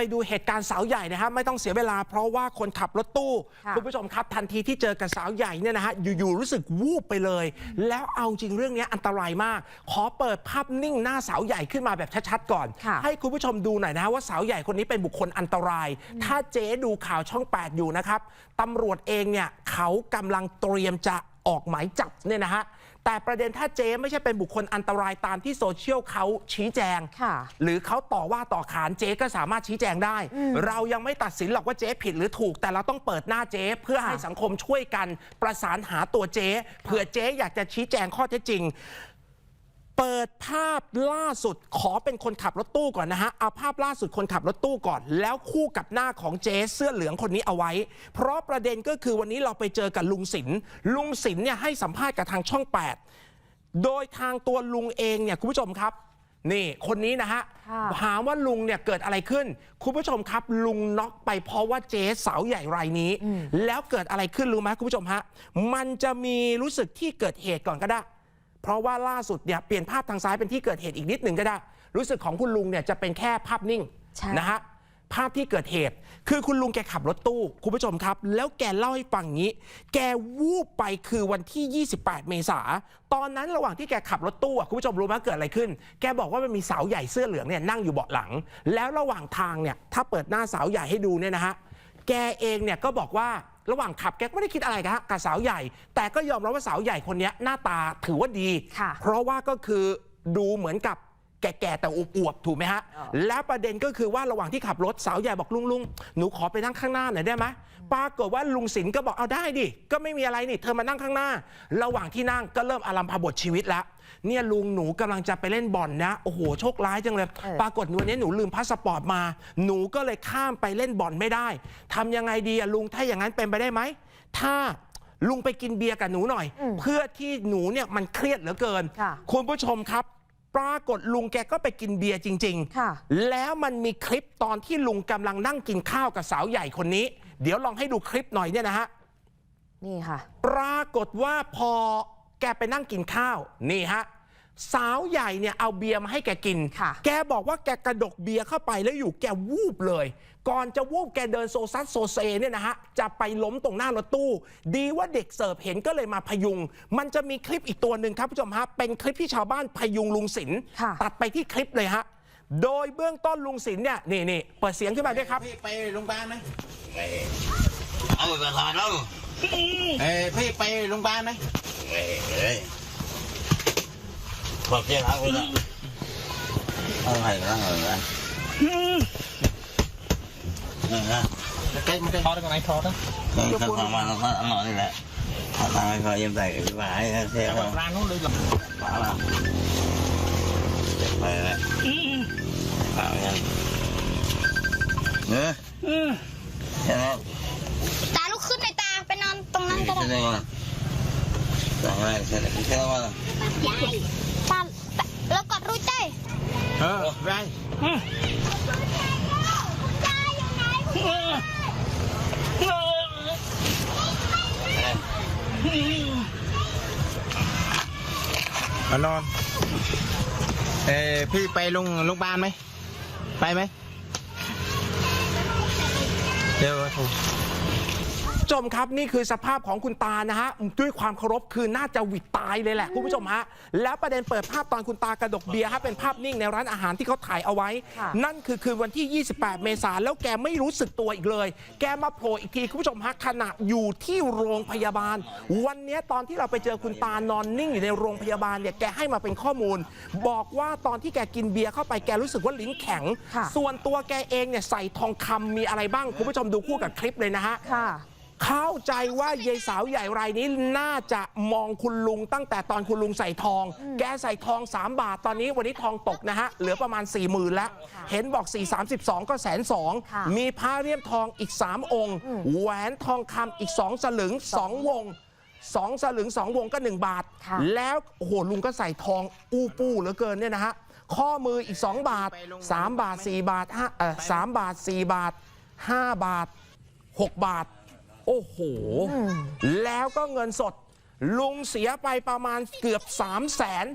ไปดูเหตุการณ์สาวใหญ่นะฮะไม่ต้องเสียเวลาเพราะว่าคนขับรถตู้ค่ะคุณผู้ชมครับทันทีที่เจอกับสาวใหญ่เนี่ยนะฮะอยู่ๆรู้สึกวูบไปเลย แล้วเอาจริงเรื่องนี้อันตรายมาก ขอเปิดภาพนิ่งหน้าสาวใหญ่ขึ้นมาแบบชัดๆก่อนค่ะให้คุณผู้ชมดูหน่อยนะฮะว่าสาวใหญ่คนนี้เป็นบุคคลอันตราย ถ้าเจ๊ดูข่าวช่อง 8 อยู่นะครับตำรวจเองเนี่ยเขากำลังเตรียมจะออกหมายจับเนี่ยนะฮะ แต่ประเด็นถ้าเจ๊ไม่ใช่เป็นบุคคลอันตรายตามที่โซเชียลเขาชี้แจงค่ะหรือเขาต่อว่าต่อขานเจ๊ก็สามารถชี้แจงได้ เรายังไม่ตัดสินหรอกว่าเจ๊ผิดหรือถูก แต่เราต้องเปิดหน้าเจ๊เพื่อให้ค่ะสังคมช่วยกันประสานหาตัวเจ๊เผื่อเจ๊อยากจะชี้แจงข้อเท็จจริง เปิดภาพล่าสุดขอเป็นคนขับรถตู้ก่อนนะฮะ เอาภาพล่าสุดคนขับรถตู้ก่อน แล้วคู่กับหน้าของเจ๊เสื้อเหลืองคนนี้เอาไว้ เพราะประเด็นก็คือวันนี้เราไปเจอกับลุงศิลป์ลุงศิลป์เนี่ยให้สัมภาษณ์กับทางช่อง 8 โดยทางตัวลุงเองเนี่ยคุณผู้ชมครับ นี่คนนี้นะฮะค่ะถามว่าลุงเนี่ยเกิดอะไรขึ้น คุณผู้ชมครับ ลุงน็อกไปเพราะว่าเจ๊สาวใหญ่รายนี้ แล้วเกิดอะไรขึ้นรู้ไหมคุณผู้ชมฮะมันจะมีรู้สึกที่เกิดเหตุก่อนก็ได้ เพราะว่าล่าสุดเนี่ยเปลี่ยนภาพทางซ้ายเป็นที่เกิดเหตุอีกนิดหนึ่งก็ได้ รู้สึกของคุณลุงเนี่ยจะเป็นแค่ภาพนิ่งใช่ นะฮะภาพที่เกิดเหตุ คือคุณลุงแกขับรถตู้ คุณผู้ชมครับ แล้วแกเล่าให้ฟังอย่างนี้ แกวูบไปคือวันที่ 28 เมษาตอนนั้นระหว่างที่แกขับรถตู้อะคุณผู้ชมรู้ไหมเกิดอะไรขึ้น แกบอกว่ามันมีสาวใหญ่เสื้อเหลืองเนี่ยนั่งอยู่เบาะหลัง แล้วระหว่างทางเนี่ยถ้าเปิดหน้าสาวใหญ่ให้ดูเนี่ยนะฮะ แกเองเนี่ยก็บอกว่า ระหว่างขับแกก็ไม่ได้คิดอะไรกับกับสาวใหญ่ แต่ก็ยอมรับว่าสาวใหญ่คนเนี้ยหน้าตาถือว่าดีค่ะเพราะว่าก็คือดูเหมือนกับ แก่ๆแต่อวบๆถูกไหมฮะอ๋อและประเด็นก็คือว่าระหว่างที่ขับรถสาวใหญ่บอกลุงลุงหนูขอไปนั่งข้างหน้าหน่อยได้ไหมปรากฏว่าลุงสินก็บอกเอาได้ดิ ก็ไม่มีอะไรนี่เธอมานั่งข้างหน้า ระหว่างที่นั่งก็เริ่มอารัมพบทชีวิตแล้วเนี่ยลุงหนูกำลังจะไปเล่นบอลนะ โอ้โหโชคร้ายจังเลยเออปรากฏวันนี้หนูลืมพาสปอร์ตมา หนูก็เลยข้ามไปเล่นบอลไม่ได้ทำยังไงดีอะลุงถ้าอย่างนั้นเป็นไปได้ไหมถ้าลุงไปกินเบียร์กับหนูหน่อยอืมเพื่อที่หนูเนี่ยมันเครียดเหลือเกินค่ะคุณผู้ชมครับ ปรากฏลุงแกก็ไปกินเบียร์จริงค่ะแล้วมันมีคลิปตอนที่ลุงกำลังนั่งกินข้าวกับสาวใหญ่คนนี้ เดี๋ยวลองให้ดูคลิปหน่อยเนี่ยนะฮะ นี่ค่ะ ปรากฏว่าพอแกไปนั่งกินข้าว นี่ฮะ สาวใหญ่เนี่ยเอาเบียร์มาให้แกกินค่ะแกบอกว่าแกกระดกเบียร์เข้าไปแล้วอยู่แกวูบเลย ก่อนจะวูบแกเดินโซซัสโซเซเนี่ยนะฮะ จะไปล้มตรงหน้ารถตู้ ดีว่าเด็กเสิร์ฟเห็นก็เลยมาพยุง มันจะมีคลิปอีกตัวหนึ่งครับผู้ชมฮะ เป็นคลิปที่ชาวบ้านพยุงลุงศิลป์ค่ะตัดไปที่คลิปเลยฮะ โดยเบื้องต้นลุงศิลป์เนี่ยนี่นี่เปิดเสียงขึ้นมาด้วยครับพี่ไปโรงพยาบาลไหมเอาไปทานแล้วเอ้ยพี่ไปโรงพยาบาลไหม เฮ้ยเฮ้ยพอเจ้าหาคนละเอาให้กันเอาไปนี่นะใกล้มันใกล้ทอดกันไหนทอดนะข้างของมันเราก็อร่อยนี่แหละถ้าทำให้เขายิ้มใส่กับพี่บ่ายให้เท่แต่เขาร้านนู้นเลยหรอป่าละไปแล้วป่ายังเนื้อใช่ไหมตาลุกขึ้นในตาไปนอนตรงนั้นก็ได้ใช่ไห เออไรมานอน เอ้ยพี่ไปโรงโรงพยาบาลไหม ไปไหม เดี๋ยวโทร ผู้ชมครับนี่คือสภาพของคุณตานะฮะด้วยความเคารพคือน่าจะหวิดตายเลยแหละคุณผู้ชมฮะแล้วประเด็นเปิดภาพตอนคุณตากระดกเบียร์ฮะเป็นภาพนิ่งในร้านอาหารที่เขาถ่ายเอาไว้ค่ะนั่นคือคืนวันที่ 28 เมษายนแล้วแกไม่รู้สึกตัวอีกเลย แกมาโผล่อีกทีคุณผู้ชมฮะขณะอยู่ที่โรงพยาบาล วันเนี้ยตอนที่เราไปเจอคุณตานอนนิ่งอยู่ในโรงพยาบาลเนี่ยแกให้มาเป็นข้อมูล บอกว่าตอนที่แกกินเบียร์เข้าไปแกรู้สึกว่าลิ้นแข็งค่ะส่วนตัวแกเองเนี่ยใส่ทองคำมีอะไรบ้างคุณผู้ชมดูคู่กับคลิปเลยนะฮะ ค่ะ เข้าใจว่ายายสาวใหญ่รายนี้น่าจะมองคุณลุงตั้งแต่ตอนคุณลุงใส่ทอง แกใส่ทอง 3 บาทตอนนี้วันนี้ทองตกนะฮะ เหลือประมาณ4 0,000แล้วเห็นบอก 4 32 ก็แสนสองค่ะมีผ้าเรียมทองอีก 3 องค์ แหวนทองคำอีก 2 สลึง 2 วง2สลึง2วงก็ 1 บาทค่ะแล้วโอ้โหลุงก็ใส่ทองอู้ปู้เหลือเกินเนี่ยนะฮะข้อมืออีก 2 บาท 3 บาท 4 บาทห้าเออสามบาท 4 บาท 5 บาท 6 บาท โอ้โห แล้วก็เงินสด ลุงเสียไปประมาณเกือบ3 0 0แสน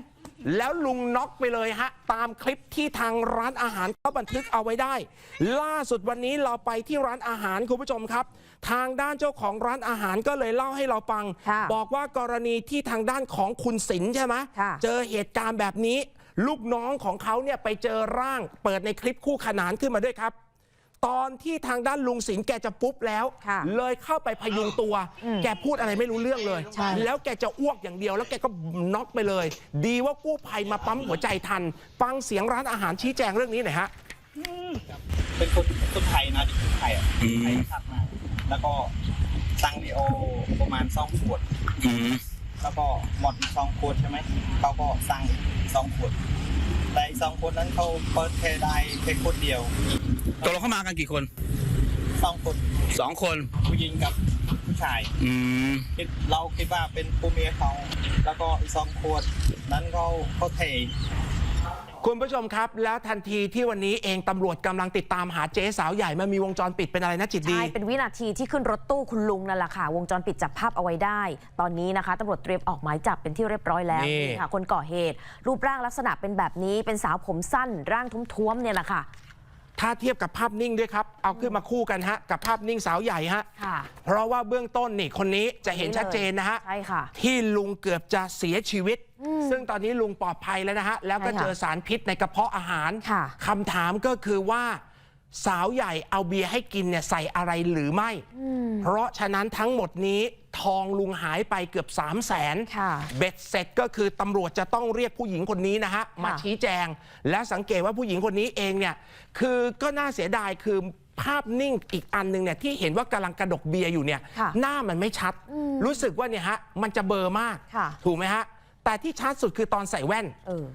แล้วลุงน็อกไปเลยฮะ ตามคลิปที่ทางร้านอาหารเขาบันทึกเอาไว้ได้ ล่าสุดวันนี้เราไปที่ร้านอาหารคุณผู้ชมครับ ทางด้านเจ้าของร้านอาหารก็เลยเล่าให้เราฟังค่ะบอกว่ากรณีที่ทางด้านของคุณศิลป์ใช่ไหมค่ะเจอเหตุการณ์แบบนี้ ลูกน้องของเขาเนี่ยไปเจอร่าง เปิดในคลิปคู่ขนานขึ้นมาด้วยครับ ตอนที่ทางด้านลุงศิลป์แกจะปุ๊บแล้ว ค่ะเลยเข้าไปพยุงตัว อืมแกพูดอะไรไม่รู้เรื่องเลย ใช่ แล้วแกจะอ้วกอย่างเดียว แล้วแกก็น็อกไปเลย ดีว่ากู้ภัยมาปั๊มหัวใจทัน ฟังเสียงร้านอาหารชี้แจงเรื่องนี้หน่อยฮะ เป็นคนคนไทยนะที่คนไทยอะไทยชัดมากแล้วก็ตังดีโอประมาณสองขวดแล้วก็หมดอีกสองขวดใช่ไหมเขาก็สั่งอีกสองขวด แต่อีกสองขวดนั้นเขาเปิดแค่ได้แค่ขวดเดียวตกลงเข้ามากันกี่คนสองคนสองคน ผู้หญิงกับผู้ชาย อืมคิดเราคิดว่าเป็นผู้เมียเขา แล้วก็อีกสองขวดนั้นเขาเขาเท คุณผู้ชมครับ แล้วทันทีที่วันนี้เองตำรวจกำลังติดตามหาเจ๊สาวใหญ่มามีวงจรปิดเป็นอะไรนะจิตดี ใช่ เป็นวินาทีที่ขึ้นรถตู้คุณลุงนั่นแหละค่ะ วงจรปิดจับภาพเอาไว้ได้ ตอนนี้นะคะตำรวจเตรียมออกหมายจับเป็นที่เรียบร้อยแล้วนี่ นี่ค่ะ คนก่อเหตุ รูปร่างลักษณะเป็นแบบนี้เป็นสาวผมสั้น ร่างทุ้มๆเนี่ยแหละค่ะ ถ้าเทียบกับภาพนิ่งด้วยครับ เอาขึ้นมาคู่กันฮะ กับภาพนิ่งสาวใหญ่ฮะ ค่ะเพราะว่าเบื้องต้นนี่คนนี้จะเห็นชัดเจนนะฮะ ใช่ค่ะ ที่ลุงเกือบจะเสียชีวิต ซึ่งตอนนี้ลุงปลอดภัยแล้วนะฮะ แล้วก็ใช่ค่ะเจอสารพิษในกระเพาะอาหารค่ะคำถามก็คือว่าสาวใหญ่เอาเบียร์ให้กินเนี่ยใส่อะไรหรือไม่ เพราะฉะนั้นทั้งหมดนี้ทองลุงหายไปเกือบ 3 0 0แสนค่ะเบ็ดเสร็จก็คือตำรวจจะต้องเรียกผู้หญิงคนนี้นะฮะ มาชี้แจง และสังเกตว่าผู้หญิงคนนี้เองเนี่ย คือก็น่าเสียดายคือภาพนิ่งอีกอันหนึ่งเนี่ยที่เห็นว่ากำลังกระดกเบียร์อยู่เนี่ยค่ะหน้ามันไม่ชัด รู้สึกว่าเนี่ยฮะมันจะเบลอร์มากค่ะถูกไหมฮะ แต่ที่ชัดสุดคือตอนใส่แว่นเออ